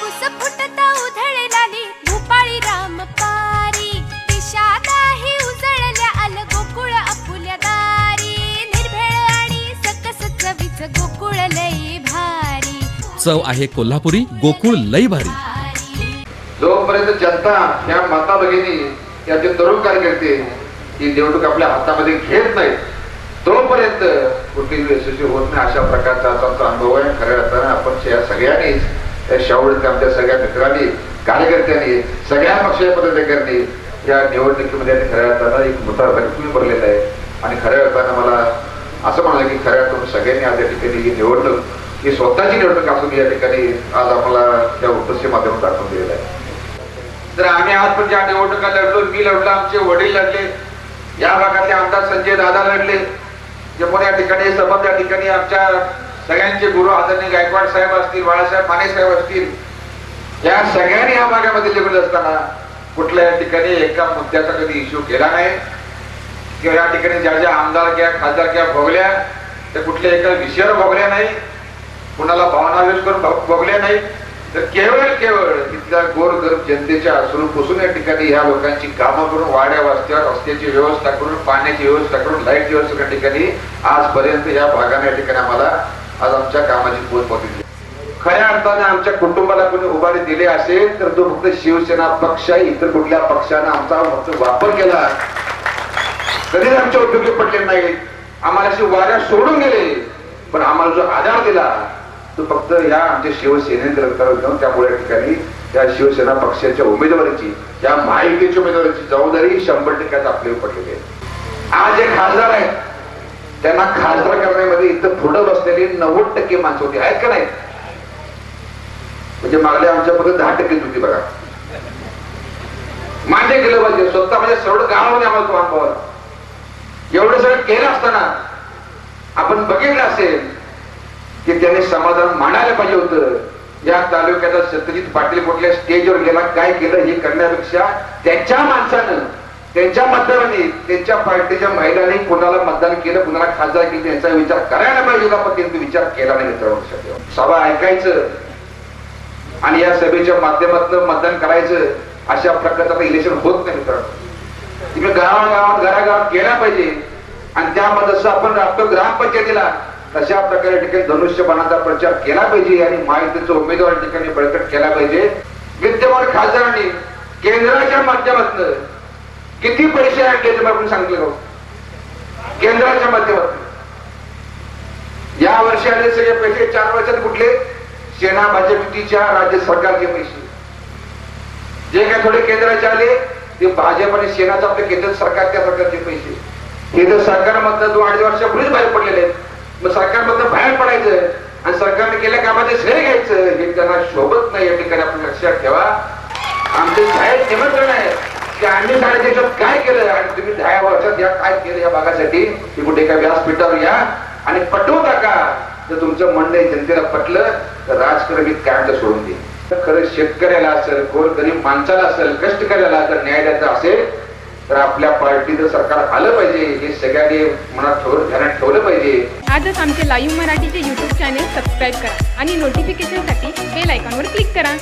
पाऊस फुटता उधळलाली भूपाळी राम पारी. दिशा नाही उजळल्या आल गोकुळ आपुल्या दारी. निर्भेळ आणि सकस चवीच गोकुळ लई भारी. चव आहे कोल्हापुरी गोकुळ लई भारी. जोपर्यंत जनता या माता भगिनी या जे तरुण कार्यकर्ते ही निवडणूक आपल्या हातामध्ये घेत नाहीत तोपर्यंत कुठलीही यशस्वी होत नाही अशा प्रकारचा आता आमचा अनुभव आहे. खऱ्या अर्थानं आपण या सगळ्यांनीच या शाहूळीत आमच्या सगळ्या मित्रांनी कार्यकर्त्यांनी सगळ्या पक्षीय या निवडणुकीमध्ये आणि खऱ्या अर्थानं एक मोठा रक्तमी भरलेला आहे. आणि खऱ्या अर्थानं मला असं म्हणालं की खऱ्या अर्थानं सगळ्यांनी आज या ठिकाणी ही निवडणूक ही स्वतःची निवडणूक असून या ठिकाणी आज आम्हाला त्या उपस्थिती माध्यमात दाखवून दिलेलं आहे. तर आम्ही आज पण ज्या निवडणुका लढलो मी लढलो आमचे वडील लढले या भागातले आमदार संजय दादा लढले. जे पण या ठिकाणी सबंध या ठिकाणी आमच्या सगळ्यांचे गुरु आदरणीय गायकवाड साहेब असतील बाळासाहेब माने साहेब असतील या सगळ्यांनी या भागामध्ये निवडले असताना कुठल्या या ठिकाणी एका मुद्द्याचा कधी इश्यू केला नाही? किंवा या ठिकाणी ज्या ज्या आमदार किंवा खासदार किंवा भोगल्या त्या कुठल्या एका विषयावर भोगल्या नाही? कुणाला भावनावेश करून भोगल्या नाही? तर केवळ केवळ तिथल्या गोरगरीब जनतेच्या असून पुसून या ठिकाणी ह्या लोकांची कामं करून वाड्या वास्त्यावर रस्त्याची व्यवस्था करून पाण्याची व्यवस्था करून लाईटची व्यवस्था या ठिकाणी आजपर्यंत या भागाने या ठिकाणी आम्हाला आज आमच्या कामाची पोच बघितली खऱ्या अर्थाने आमच्या कुटुंबाला कोणी उभारी दिली असेल तर तो फक्त शिवसेना पक्ष इतर कुठल्या पक्षानं आमचा फक्त वापर केला कधीच आमच्या उपयोगी पडले नाही आम्हाला अशी वाऱ्या सोडून गेले. पण आम्हाला जो आधार दिला तो फक्त ह्या आमच्या शिवसेनेने घेऊन त्यामुळे या ठिकाणी या शिवसेना पक्षाच्या उमेदवारीची या महायुतीच्या उमेदवारीची जबाबदारी शंभर टक्क्यात आपल्यावर पडलेली आहे. आज जे खासदार आहेत. त्यांना खासदार करण्यामध्ये इथं पुढं तरी नव्वद टक्के माणसं होती. आहेत का नाही? म्हणजे मागल्या आमच्या फक्त दहा टक्केच होती बघा. मान्य केलं पाहिजे. स्वतः म्हणजे सरळ गावामध्ये आम्हाला तो अनुभव एवढं सगळं केलं असताना आपण बघितलं असेल की त्याने समाधान मांडायला पाहिजे होतं. या तालुक्याचा सत्यजित पाटील कुठल्या स्टेजवर गेला काय केलं हे करण्यापेक्षा त्याच्या माणसानं त्यांच्या मतदारांनी त्यांच्या पार्टीच्या महिलांनी कोणाला मतदान केलं कुणाला खासदार केलं याचा विचार करायला पाहिजे का पण त्यांनी विचार केला नाही मित्रांनो सभा ऐकायचं आणि या सभेच्या माध्यमातून मतदान करायचं अशा प्रकारचं आता इलेक्शन होत नाही मित्रांनो. तुम्ही गावागावात घरागावात केला पाहिजे आणि त्यामध्ये जसं आपण राबतो ग्रामपंचायतीला तशा प्रकारे ठिकाणी धनुष्यबाणाचा प्रचार केला पाहिजे आणि माहितीचा उमेदवार ठिकाणी बळकट केला पाहिजे. विद्यमान खासदारांनी केंद्राच्या माध्यमातून किती पैसे आणले ते आपण सांगितलं केंद्राच्या माध्यमातून. या वर्षी आले सगळे पैसे चार वर्षात कुठले? सेना भाजपच्या राज्य सरकारचे पैसे. जे काय थोडे केंद्राचे आले ते भाजप आणि सेनाचं आपलं केंद्र सरकार त्या सरकारचे पैसे. केंद्र सरकारमधनं दोन अडीच वर्षापूर्वीच बाहेर पडलेले आहेत. मग सरकारमधनं बाहेर पडायचं आणि सरकारने केल्या कामाचे श्रेय घ्यायचं हे त्यांना शोभत नाही. या ठिकाणी आपण लक्षात ठेवा. आमचे जाहीर निमंत्रण आहे की आम्ही साडेदेशात काय केलं? आणि तुम्ही दहा वर्षात या काय केलं या भागासाठी? की कुठे एका व्यासपीठावर या? आणि पटवू टाका जर तुमचं म्हणणं जनतेला पटलं तर राजकारण मी कायमचं सोडून देईन. तर खरं शेतकऱ्याला असेल गोरगरीब माणसाला असेल कष्टकऱ्याला जर न्याय द्यायचा असेल तर आपल्या पार्टीचं सरकार आलं पाहिजे हे सगळ्यांनी मनात ठेवून ध्यानात ठेवलं पाहिजे. आजच आमचे लाईव्ह मराठीचे युट्यूब चॅनेल सबस्क्राईब करा आणि नोटिफिकेशनसाठी बेल आयकॉनवर क्लिक करा.